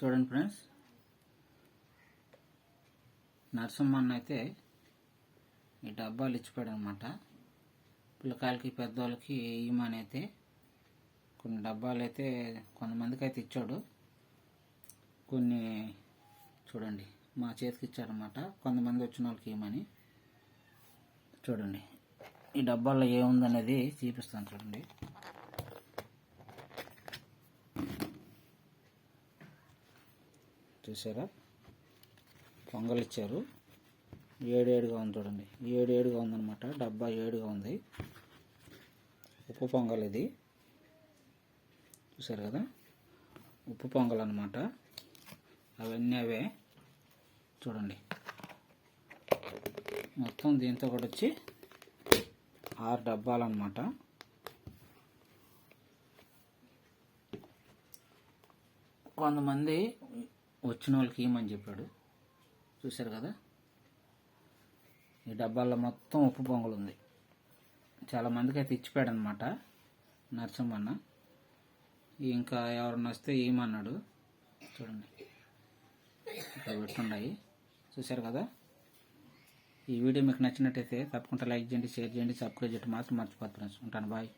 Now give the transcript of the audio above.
చూడండి ఫ్రెండ్స్. నరసింహన్న అయితే ఈ డబ్బాలు ఇచ్చిపోయాడు అనమాట పిల్లకాయలకి పెద్దవాళ్ళకి ఇవ్వమని అయితే కొన్ని డబ్బాలు అయితే కొంతమందికి అయితే ఇచ్చాడు. కొన్ని చూడండి మా చేతికి ఇచ్చాడనమాట కొంతమంది వచ్చిన వాళ్ళకి ఇవ్వమని చూడండి ఈ డబ్బాల్లో ఏముందనేది చూపిస్తాను చూడండి. చూసారా? పొంగల్ ఇచ్చారు ఏడేడుగా ఉంది చూడండి. ఏడేడుగా ఉందన్నమాట. డబ్బా ఏడుగా ఉంది. ఉప్పు పొంగల్ ఇది. చూసారు కదా? ఉప్పు పొంగల్ అనమాట అవన్నీ అవే. చూడండి. మొత్తం దీంతో కూడా వచ్చి ఆరు డబ్బాలు అనమాట కొంతమంది వచ్చిన వాళ్ళకి ఇవ్వమని చెప్పాడు? చూశారు కదా? ఈ డబ్బాల్లో మొత్తం ఉప్పు పొంగలు ఉంది. చాలా మందికి అయితే ఇచ్చిపోయాడు అనమాట నరసింహన్న. ఇంకా ఎవరన్నా వస్తే ఏమన్నాడు? చూడండి. ఇక్కడ పెట్టున్నాయి చూశారు కదా? ఈ వీడియో మీకు నచ్చినట్టయితే తప్పకుండా లైక్ చేయండి షేర్ చేయండి సబ్స్క్రైబ్ చేయడం. మాత్రం మర్చిపోతున్నాను ఉంటాను. బాయ్.